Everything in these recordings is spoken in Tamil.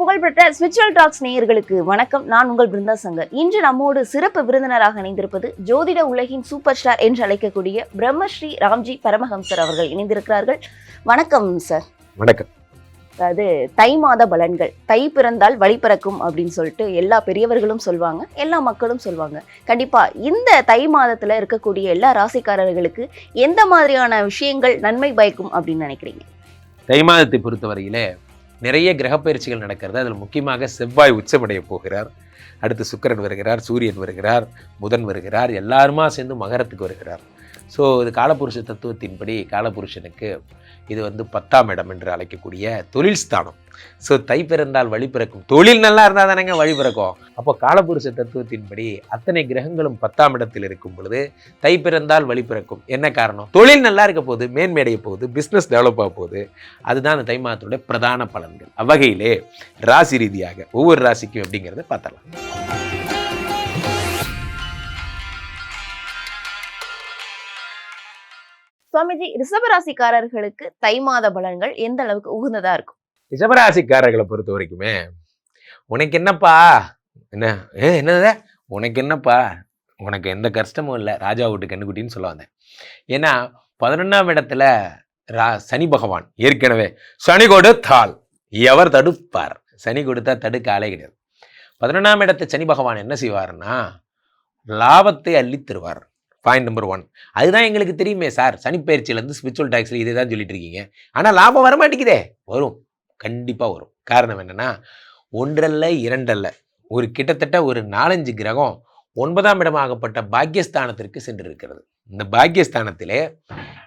புகழ்பெற்ற ஸ்பிரிச்சுவல் டாக்ஸ் நேயர்களுக்கு வணக்கம். நான் உங்கள் பிருந்தா சங்கர். இன்று நம்மோடு சிறப்பு விருந்தினராக இணைந்திருப்பது ஜோதிட உலகின் சூப்பர் ஸ்டார் என்று அழைக்கக்கூடிய பிரம்மஸ்ரீ ராம்ஜி பரமஹம்சர் அவர்கள் இணைந்திருக்கிறார்கள். வணக்கம் சார் வணக்கம். அதாவது தை மாத பலன்கள் தை பிறந்தால் வழி பிறக்கும் அப்படின்னு சொல்லிட்டு எல்லா பெரியவர்களும் சொல்லுவாங்க எல்லா மக்களும் சொல்லுவாங்க கண்டிப்பா இந்த தை மாதத்துல இருக்கக்கூடிய எல்லா ராசிக்காரர்களுக்கு எந்த மாதிரியான விஷயங்கள் நன்மை பயக்கும் அப்படின்னு நினைக்கிறீங்க? தை மாதத்தை பொறுத்தவரையிலே நிறைய கிரகப்பயிற்சிகள் நடக்கிறது. அதில் முக்கியமாக செவ்வாய் உச்சமடைய போகிறார். அடுத்து சுக்கிரன் வருகிறார் சூரியன் வருகிறார் புதன் வருகிறார் எல்லாருமா சேர்ந்து மகரத்துக்கு வருகிறார். ஸோ இது காலபுருஷ தத்துவத்தின்படி காலபுருஷனுக்கு இது வந்து பத்தாம் இடம் என்று அழைக்கக்கூடிய தொழில் ஸ்தானம். ஸோ தை பிறந்தால் வழி பிறக்கும். தொழில் நல்லா இருந்தால் தானேங்க வழி பிறக்கும். அப்போ காலபுருஷ தத்துவத்தின்படி அத்தனை கிரகங்களும் பத்தாம் இடத்தில் இருக்கும் பொழுது தை பிறந்தால் வழி பிறக்கும். என்ன காரணம்? தொழில் நல்லா இருக்க போகுது மேன்மையடைய போகுது பிஸ்னஸ் டெவலப் ஆக போகுது. அதுதான் அந்த தை மாதத்துடைய பிரதான பலன்கள். அவ்வகையிலே ராசி ரீதியாக ஒவ்வொரு ராசிக்கும் எப்படிங்கிறத பார்த்தலாம் சுவாமிஜி ரிஷபராசிக்காரர்களுக்கு தை மாத பலன்கள் எந்த அளவுக்கு உகந்ததா இருக்கும்? ரிஷபராசிக்காரர்களை பொறுத்த வரைக்குமே உனக்கு என்னப்பா? என்ன? ஏ என்னது? உனக்கு என்னப்பா? உனக்கு எந்த கஷ்டமும் இல்லை. ராஜா வீட்டு கண்ணுக்குட்டின்னு சொல்ல வந்தேன். ஏன்னா பதினொன்றாம் இடத்துல ரா சனி பகவான் ஏற்கனவே சனி கொடுத்தால் எவர் தடுப்பார்? சனி கொடுத்தா தடுக்க ஆளே கிடையாது. பதினொன்றாம் இடத்தை சனி பகவான் என்ன செய்வார்னா லாபத்தை அள்ளித் தருவார் பாயிண்ட் நம்பர் ஒன் அதுதான் எங்களுக்கு தெரியுமே சார். சனிப்பயிற்சியிலேருந்து ஸ்பிரிச்சுவல் டாக்ஸில் இதே தான் சொல்லிட்டு இருக்கீங்க. ஆனால் லாபம் வர மாட்டேங்குதே வரும். கண்டிப்பாக வரும். காரணம் என்னென்னா ஒன்றல்ல இரண்டல்ல. ஒரு கிட்டத்தட்ட ஒரு நாலஞ்சு கிரகம் ஒன்பதாம் இடமாகப்பட்ட பாக்கியஸ்தானத்திற்கு சென்று இருக்கிறது இந்த பாக்கியஸ்தானத்திலே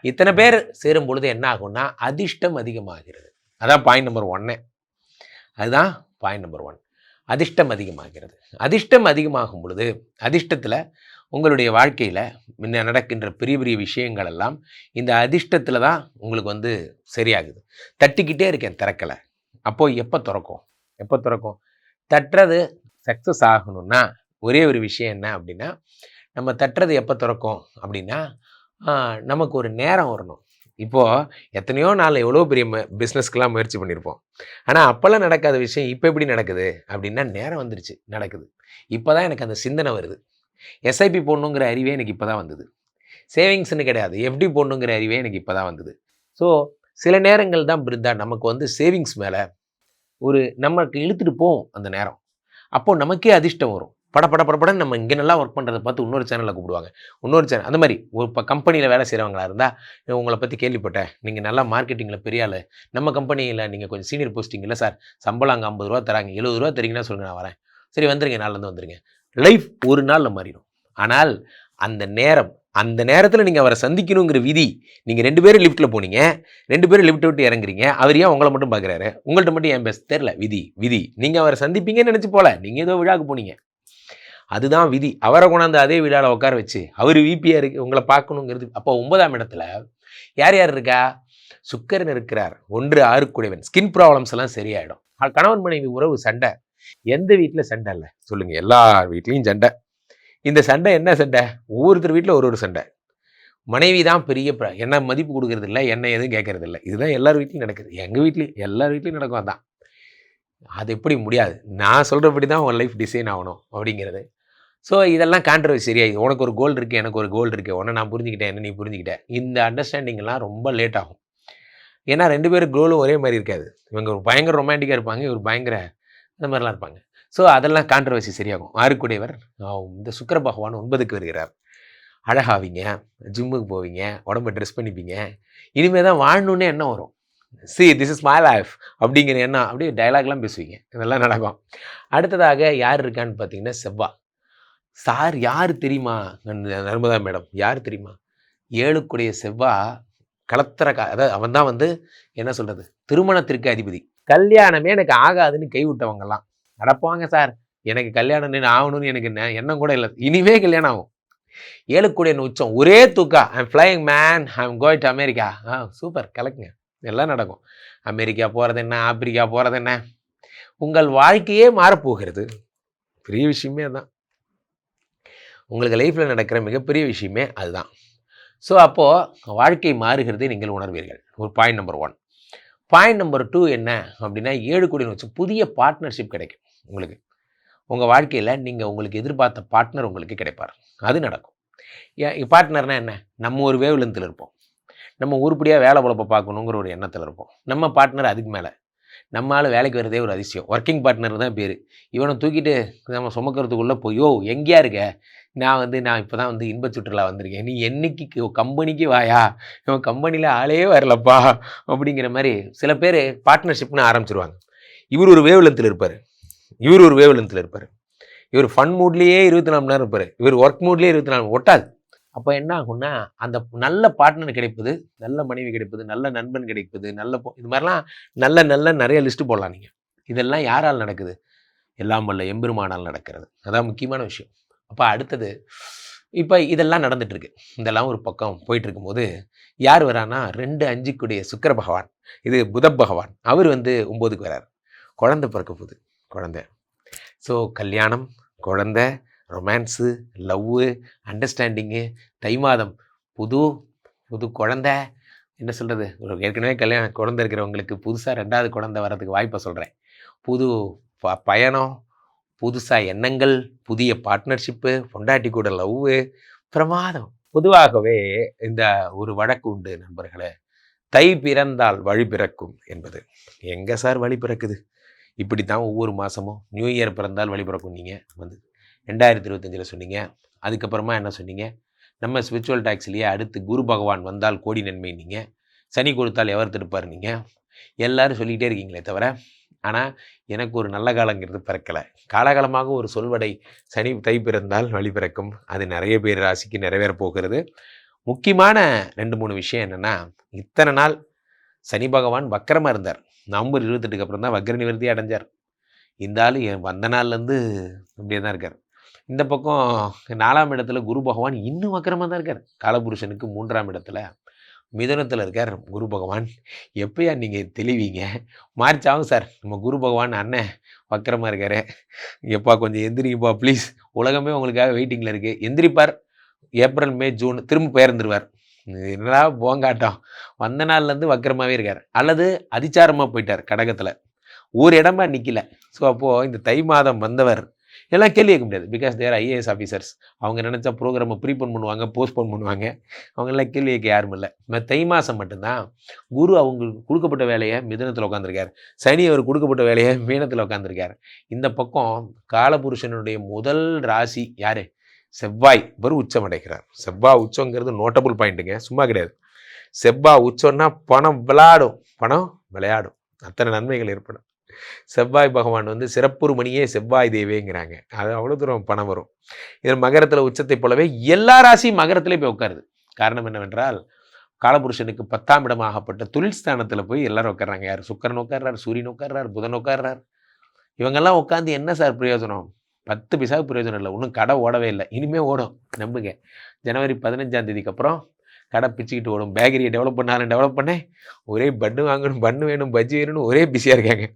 இத்தனை பேர் சேரும் பொழுது என்ன ஆகும்னா அதிர்ஷ்டம் அதிகமாகிறது. அதான் பாயிண்ட் நம்பர் ஒன்னே அதுதான் பாயிண்ட் நம்பர் ஒன் அதிர்ஷ்டம் அதிகமாகிறது. அதிர்ஷ்டம் அதிகமாகும் பொழுது அதிர்ஷ்டத்தில் உங்களுடைய வாழ்க்கையில் முன்ன நடக்கின்ற பெரிய பெரிய விஷயங்கள் எல்லாம் இந்த அதிர்ஷ்டத்தில் தான் உங்களுக்கு வந்து சரியாகுது. தட்டிக்கிட்டே இருக்கேன் திறக்கலை. அப்போது எப்போ திறக்கும்? எப்போ திறக்கும்? தட்டுறது சக்ஸஸ் ஆகணும்னா ஒரே ஒரு விஷயம் என்ன அப்படின்னா நம்ம தட்டுறது எப்போ திறக்கும் அப்படின்னா நமக்கு ஒரு நேரம் வரணும். இப்போது எத்தனையோ நாள் எவ்வளோ பெரிய பிஸ்னஸ்க்கெலாம் முயற்சி பண்ணியிருப்போம் ஆனால் அப்போல்லாம் நடக்காத விஷயம் இப்போ எப்படி நடக்குது அப்படின்னா நேரம் வந்துருச்சு நடக்குது. இப்போ தான் எனக்கு அந்த சிந்தனை வருது. எஸ்ஐபி போடணுங்கிற அறிவே எனக்கு இப்போ தான் வந்தது. சேவிங்ஸ்னு கிடையாது எஃப்டி போடணுங்கிற அறிவே எனக்கு இப்போ தான் வந்தது. ஸோ சில நேரங்கள் தான் பிருந்தா நமக்கு வந்து சேவிங்ஸ் மேலே ஒரு நமக்கு இழுத்துட்டு போகும் அந்த நேரம். அப்போது நமக்கே அதிர்ஷ்டம் வரும். பட பட படப்படன்னு நம்ம இங்கே நல்லா ஒர்க் பண்ணுறதை பார்த்து இன்னொரு சேனலில் கூப்பிடுவாங்க. இன்னொரு சேனல் அந்த மாதிரி ஒரு இப்போ கம்பெனியில் வேலை செய்கிறவங்களா இருந்தால் உங்களை பற்றி கேள்விப்பட்டேன். நீங்கள் நல்லா மார்க்கெட்டிங்கில் பெரிய ஆள். நம்ம கம்பெனியில் நீங்கள் கொஞ்சம் சீனியர் போஸ்டிங் இல்லை சார். சம்பளம் அங்கே ஐம்பது ரூபா தராங்க. எழுபது ரூபா தரீங்கன்னா சொல்லுங்கள் நான் வரேன். சரி வந்துருங்க நாளிலேருந்து வந்துருங்க. லைஃப் ஒரு நாளில் மாறிடும். ஆனால் அந்த நேரம் அந்த நேரத்தில் நீங்கள் அவரை சந்திக்கணுங்கிற விதி நீங்கள் ரெண்டு பேரும் லிஃப்ட்டில் போனீங்க ரெண்டு பேரும் லிஃப்ட் விட்டு இறங்குறீங்க அவர் ஏன் உங்களை மட்டும் பார்க்குறாரு உங்கள்கிட்ட மட்டும் ஏன் பேச தெரில விதி விதி. நீங்கள் அவரை சந்திப்பீங்கன்னு நினச்சி போல நீங்கள் ஏதோ விழாக்கு போனீங்க. அதுதான் விதி. அவரை கொண்டாந்து அதே விழாவில் உட்கார வச்சு அவர் விபியாக இருக்கு உங்களை பார்க்கணுங்கிறது. அப்போ ஒன்பதாம் இடத்துல யார் யார் இருக்கா? சுக்கரன் இருக்கிறார். ஒன்று ஆறுக்குடையவன். ஸ்கின் ப்ராப்ளம்ஸ் எல்லாம் சரியாயிடும். கணவன் மனைவி உறவு சண்டை. எந்த வீட்டில் சண்டை இல்லை? சொல்லுங்கள் எல்லார் வீட்லேயும் சண்டை. இந்த சண்டை என்ன சண்டை? ஒவ்வொருத்தர் வீட்டில் ஒரு ஒரு சண்டை. மனைவி தான் பெரிய பிர- என்ன மதிப்பு கொடுக்கறது இல்லை என்ன எதுவும் கேட்கறது இல்லை இதுதான் எல்லார் வீட்லையும் நடக்குது. எங்கள் வீட்லேயும் எல்லார் வீட்லேயும் நடக்கும் அதான். அது எப்படி முடியாது? நான் சொல்கிறபடி தான் உன் லைஃப் டிசைன் ஆகணும் அப்படிங்கிறது. ஸோ இதெல்லாம் கான்ட்ரவர்சி சரியாயி உனக்கு ஒரு கோல் இருக்குது எனக்கு ஒரு கோல் இருக்குது உன்னை நான் புரிஞ்சுக்கிட்டேன் என்ன நீ புரிஞ்சுக்கிட்ட. இந்த அண்டர்ஸ்டாண்டிங்லாம் ரொம்ப லேட் ஆகும். ஏன்னா ரெண்டு பேரும் கோலும் ஒரே மாதிரி இருக்காது. இவங்க ஒரு பயங்கர ரொமான்டிக்காக இருப்பாங்க இவர் பயங்கர அந்த மாதிரிலாம் இருப்பாங்க. ஸோ அதெல்லாம் கான்ட்ரவர்சி சரியாகும். ஆறுக்குடையவர் இந்த சுக்கர பகவான் ஒன்பதுக்கு வருகிறார். அழகாவீங்க ஜிம்முக்கு போவீங்க உடம்ப ட்ரெஸ் பண்ணிப்பீங்க. இனிமேல் தான் வாழணுன்னே எண்ணம் வரும். See this is my life அப்படிங்கிற எண்ணம். அப்படியே டயலாக்லாம் பேசுவீங்க. இதெல்லாம் நடக்கும். அடுத்ததாக யார் இருக்கான்னு பார்த்தீங்கன்னா செவ்வா. சார் யார் தெரியுமா? நர்மதா மேடம் யார் தெரியுமா? ஏழுக்குடைய செவ்வா கலத்திர கா அதாவது அவன் தான் வந்து என்ன சொல்கிறது திருமணத்திற்கு அதிபதி. கல்யாணமே எனக்கு ஆகாதுன்னு கைவிட்டவங்கெல்லாம் நடப்பாங்க சார். எனக்கு கல்யாணம் நின்று ஆகணும்னு எனக்கு என்ன எண்ணம் கூட இல்லை. இனிமே கல்யாணம் ஆகும். ஏழுக்கூடிய உச்சம். ஒரே தூக்கா. I'm flying man I'm going to America ah super கலக்குங்க. எல்லாம் நடக்கும். அமெரிக்கா போகிறது என்ன? ஆப்பிரிக்கா போகிறது என்ன? உங்கள் வாழ்க்கையே மாறப்போகிறது. பெரிய விஷயமே அதுதான் உங்களுக்கு லைஃப்பில் நடக்கிற மிகப்பெரிய விஷயமே அதுதான். ஸோ அப்போது வாழ்க்கை மாறுகிறதை நீங்கள் உணர்வீர்கள். ஒரு point number one point number two என்ன? அப்படின்னா ஏழு கோடி வச்சு புதிய பார்ட்னர்ஷிப் கிடைக்கும். உங்களுக்கு. உங்கள் வாழ்க்கையில் நீங்கள் உங்களுக்கு எதிர்பார்த்த பார்ட்னர் உங்களுக்கு கிடைப்பார். அது நடக்கும். பார்ட்னர்னால் என்ன? நம்ம ஒரு வேவ் லென்த்தில் இருப்போம். நம்ம உருப்படியாக வேலை உழப்ப பார்க்கணுங்கிற ஒரு எண்ணத்தில் இருப்போம். நம்ம பார்ட்னர் அதுக்கு மேலே. நம்மளால் வேலைக்கு வரதே ஒரு அதிசயம். ஒர்க்கிங் பார்ட்னர் தான் பேர். இவனை தூக்கிட்டு நம்ம சுமக்கிறதுக்குள்ளே போயோ எங்கேயா இருக்க? நான் வந்து நான் இப்போ தான் வந்து இன்ப சுற்றுலா வந்திருக்கேன். நீ என்னைக்கு கம்பெனிக்கு வாயா? இவன் கம்பெனியில் ஆளே வரலப்பா. அப்படிங்கிற மாதிரி சில பேர் பார்ட்னர்ஷிப்னு ஆரம்பிச்சிருவாங்க. இவர் ஒரு வேவ் இருப்பார். இவர் ஒரு வேவ் லென்த்தில் இருப்பார். இவர் ஃபன் மூட்லேயே இருபத்தி நாலு மணி நேரம் இருப்பார். இவர் ஒர்க் மூட்லேயே இருபத்தி நாலு ஒட்டாது. அப்போ என்ன ஆகும்னா அந்த நல்ல பார்ட்னர் கிடைப்பது நல்ல மனைவி கிடைப்பது நல்ல நண்பன் கிடைப்பது நல்ல இது மாதிரிலாம் நல்ல நல்ல நிறைய லிஸ்ட்டு போடலாம் நீங்கள் இதெல்லாம் யாரால் நடக்குது? எல்லாம் வல்ல எம்பெருமானால் நடக்கிறது. அதான் முக்கியமான விஷயம். அப்போ அடுத்தது இப்போ இதெல்லாம் நடந்துட்டுருக்கு. இதெல்லாம் ஒரு பக்கம் போயிட்டுருக்கும்போது யார் வரானா ரெண்டு அஞ்சுக்குடைய சுக்கர பகவான். இது புத பகவான். அவர் வந்து ஒம்போதுக்கு வரார். குழந்தை பிறக்க போகுது. குழந்தை. ஸோ கல்யாணம் குழந்தை ரொமான்ஸு லவ்வு அண்டர்ஸ்டாண்டிங்கு தை மாதம் புது புது குழந்தை. என்ன சொல்கிறது ஒரு ஏற்கனவே கல்யாணம் குழந்தை இருக்கிறவங்களுக்கு புதுசாக ரெண்டாவது குழந்தை வர்றதுக்கு வாய்ப்பை சொல்கிறேன் புது ப பயணம் புதுசாக எண்ணங்கள் புதிய பார்ட்னர்ஷிப்பு பொண்டாட்டி கூட லவ்வு பிரமாதம். பொதுவாகவே இந்த ஒரு வழக்கு உண்டு நண்பர்களே. தை பிறந்தால் வழி பிறக்கும் என்பது. எங்கே சார் வழி பிறக்குது? இப்படி தான் ஒவ்வொரு மாதமும் நியூ இயர் பிறந்தால் வழி பிறக்கும் நீங்கள் வந்து ரெண்டாயிரத்தி இருபத்தஞ்சில் சொன்னீங்க. அதுக்கப்புறமா என்ன சொன்னீங்க? நம்ம ஸ்பிரிச்சுவல் டாக்ஸ்லேயே அடுத்து குரு பகவான் வந்தால் கோடி நன்மை நீங்கள் சனி கொடுத்தால் எவர் திருப்பார் நீங்கள் எல்லாரும் சொல்லிக்கிட்டே இருக்கீங்களே தவிர ஆனால் எனக்கு ஒரு நல்ல காலங்கிறது பிறக்கலை. காலகாலமாக ஒரு சொல்வடை சனி தை பிறந்தால் வழி பிறக்கும். அது நிறைய பேர் ராசிக்கு நிறைவேற போகிறது. முக்கியமான ரெண்டு மூணு விஷயம் என்னென்னா இத்தனை நாள் சனி பகவான் வக்கரமாக இருந்தார். நவம்பர் இருபத்தெட்டுக்கு அப்புறம் தான் வக்ர நிவர்த்தி அடைஞ்சார். இந்த ஆள் என் வந்த நாள்லேருந்து அப்படியே தான் இருக்கார். இந்த பக்கம் நாலாம் இடத்துல குரு பகவான் இன்னும் வக்கரமாக தான் இருக்கார். காலபுருஷனுக்கு மூன்றாம் இடத்துல மிதனத்தில் இருக்கார் குரு பகவான். எப்பயா நீங்கள் தெளிவீங்க? மார்ச் ஆகும் சார். நம்ம குரு பகவான் அண்ணன் வக்கரமாக இருக்கார். எப்பா கொஞ்சம் எந்திரிங்கப்பா ப்ளீஸ் உலகமே உங்களுக்காக வெயிட்டிங்கில் இருக்குது எந்திரிப்பார். ஏப்ரல் மே ஜூன் திரும்ப பெயர்ந்துருவார். என்னடா போங்காட்டம். வந்த நாள்லேருந்து வக்கரமாகவே இருக்கார். அல்லது அதிச்சாரமாக போயிட்டார் கடகத்தில். ஒரு இடமா நிற்கல ஸோ அப்போது இந்த தை மாதம் வந்தவர் எல்லாம் கேள்வி கேட்க முடியாது. பிகாஸ் தேர் ஐஏஎஸ் ஆஃபீஸர்ஸ் அவங்க நினச்சா ப்ரோக்ராமை ப்ரீபோன் பண்ணுவாங்க போஸ்ட்போன் பண்ணுவாங்க. அவங்கெல்லாம் கேள்வி கேட்க யாரும் இல்லை. இந்த தை மாதம் மட்டும்தான் குரு அவங்களுக்கு கொடுக்கப்பட்ட வேலையை மிதனத்தில் உட்காந்துருக்கார் சனி அவர் கொடுக்கப்பட்ட வேலையை மீனத்தில் உட்காந்துருக்கார் இந்த பக்கம் காலபுருஷனுடைய முதல் ராசி யாரு? செவ்வாய் இவர் உச்சம் அடைகிறார். செவ்வாய் உச்சங்கிறது நோட்டபுள் பாயிண்ட்டுங்க சும்மா கிடையாது. செவ்வாய் உச்சம்னா பணம் விளையாடும். பணம் விளையாடும். அத்தனை நன்மைகள் ஏற்படும். செவ்வாய் பகவான் வந்து சிறப்புறு மணியே செவ்வாய் தேவேங்கிறாங்க. அது அவ்வளோ தூரம் பணம் வரும். இதில் மகரத்தில் உச்சத்தை போலவே எல்லா ராசியும் மகரத்திலே போய் உட்காருது. காரணம் என்னவென்றால் காலபுருஷனுக்கு பத்தாம் இடமாகப்பட்ட தொழில் ஸ்தானத்தில் போய் எல்லாரும் உட்கார்றாங்க. யார்? சுக்கரன் உட்கார்றார் சூரியன் உட்கார்றார் புதன் உட்கார்றார். இவங்கெல்லாம் உட்காந்து என்ன சார் பிரயோஜனம்? பத்து பைசா பிரயோஜனம் இல்லை. ஒன்றும் கடை ஓடவே இல்லை. இனிமேல் ஓடும். நம்புங்க. ஜனவரி பதினஞ்சாம் தேதிக்கு அப்புறம் கடை பிச்சுக்கிட்டு ஓடும். பேக்கரியை டெவலப் பண்ணாலும் டெவலப் பண்ணேன் ஒரே பண்ணு வாங்கணும் பன்னு வேணும் பஜ்ஜி வேணும்னு ஒரே பிஸியாக இருக்காங்க.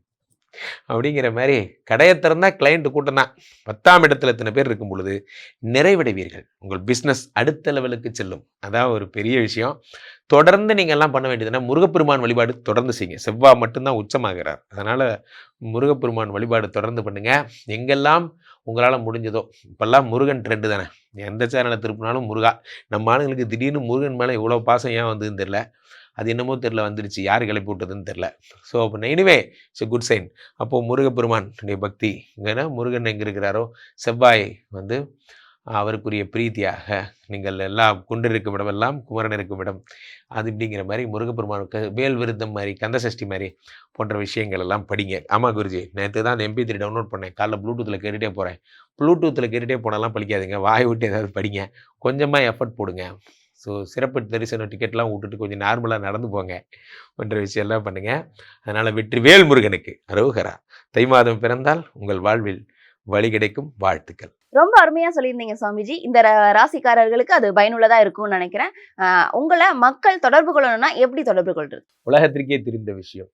அப்படிங்கிற மாதிரி கடையை திறந்தா கிளைண்ட் கூட்டம் தான். பத்தாம் இடத்துல இத்தனை பேர் இருக்கும் பொழுது நிறைவடைவீர்கள். உங்கள் பிஸ்னஸ் அடுத்த லெவலுக்கு செல்லும். அதான் ஒரு பெரிய விஷயம். தொடர்ந்து நீங்கள் எல்லாம் பண்ண வேண்டியதுன்னா முருகப்பெருமான் வழிபாடு தொடர்ந்து செய்யுங்க. செவ்வாய் மட்டும்தான் உச்சமாகிறார். அதனால் முருகப்பெருமான் வழிபாடு தொடர்ந்து பண்ணுங்கள் எங்கெல்லாம் உங்களால் முடிஞ்சதோ இப்போல்லாம் முருகன் ட்ரெண்டு தானே. எந்த சேனலை திருப்பினாலும் முருகா. நம்ம ஆளுங்களுக்கு திடீர்னு முருகன் மேலே இவ்வளோ பாசம் ஏன் வந்ததுன்னு தெரில அது என்னமோ தெரில வந்துடுச்சு யார் கிளப்பி விட்டதுன்னு தெரில ஸோ அப்போ எனிவே இட்ஸ் குட் சைன் அப்போது முருகப்பெருமான் பக்தி இங்கன்னா முருகன் எங்கே இருக்கிறாரோ செவ்வாய் வந்து அவருக்குரிய பிரீத்தியாக நீங்கள் எல்லாம் கொண்டிருக்கும் இடமெல்லாம் குமரன் இருக்கும் இடம் அது இப்படிங்கிற மாதிரி முருகப்பெருமானுக்கு வேல் விருத்தம் மாதிரி கந்தசஷ்டி மாதிரி போன்ற விஷயங்கள் எல்லாம் படிங்க. ஆமாம் குருஜி நேற்று தான் அந்த எம்பி த்ரீ டவுன்லோட் பண்ணேன். காலைல ப்ளூடூத்தில் கேட்டுகிட்டே போகிறேன் ப்ளூடூத்தில் கேட்டுகிட்டே போனாலாம் படிக்காதீங்க. வாய் விட்டு ஏதாவது படிங்க. கொஞ்சமாக எஃபர்ட் போடுங்க. ஸோ சிறப்பு தரிசன டிக்கெட்லாம் விட்டுட்டு கொஞ்சம் நார்மலாக நடந்து போங்க. போன்ற விஷயம்லாம் பண்ணுங்கள் அதனால் வெற்றிவேல் முருகனுக்கு அரோகரா. தை மாதம் பிறந்தால் உங்கள் வாழ்வில் வழி கிடைக்கும். வாழ்த்துக்கள். ரொம்ப அருமையா சொல்லியிருந்தீங்க சுவாமிஜி. இந்த ராசிக்காரர்களுக்கு அது பயனுள்ளதா இருக்கும்னு நினைக்கிறேன். உங்களை மக்கள் தொடர்பு கொள்ளணும்னா எப்படி தொடர்பு கொள்றது? உலகத்திற்கே தெரிந்த விஷயம்.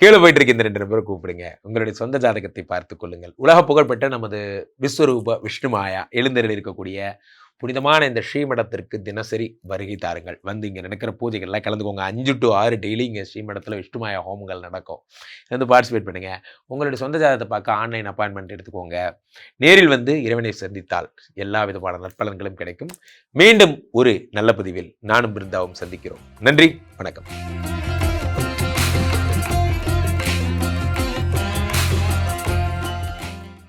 கீழே போயிட்டு இருக்க இந்த ரெண்டு நபரை கூப்பிடுங்க. உங்களுடைய சொந்த ஜாதகத்தை பார்த்து கொள்ளுங்கள். உலக புகழ்பெற்ற நமது விஸ்வரூப விஷ்ணு மாயா எழுந்தரில் இருக்கக்கூடிய புனிதமான இந்த ஸ்ரீமடத்திற்கு தினசரி வருகை தாருங்கள். வந்து இங்கே நடக்கிற பூஜைகள்லாம் கலந்துக்கோங்க. அஞ்சு டு ஆறு டெய்லி இங்கே ஸ்ரீமடத்தில் விஷ்ணுமாய ஹோமங்கள் நடக்கும். வந்து பார்ட்டிசிபேட் பண்ணுங்கள் உங்களுடைய சொந்த ஜாதகத்தை பார்க்க ஆன்லைன் அப்பாயின்மெண்ட் எடுத்துக்கோங்க. நேரில் வந்து இறைவனை சந்தித்தால் எல்லா விதமான நற்பலன்களும் கிடைக்கும். மீண்டும் ஒரு நல்ல பதிவில் நானும் பிருந்தாவும் சந்திக்கிறோம். நன்றி. வணக்கம்.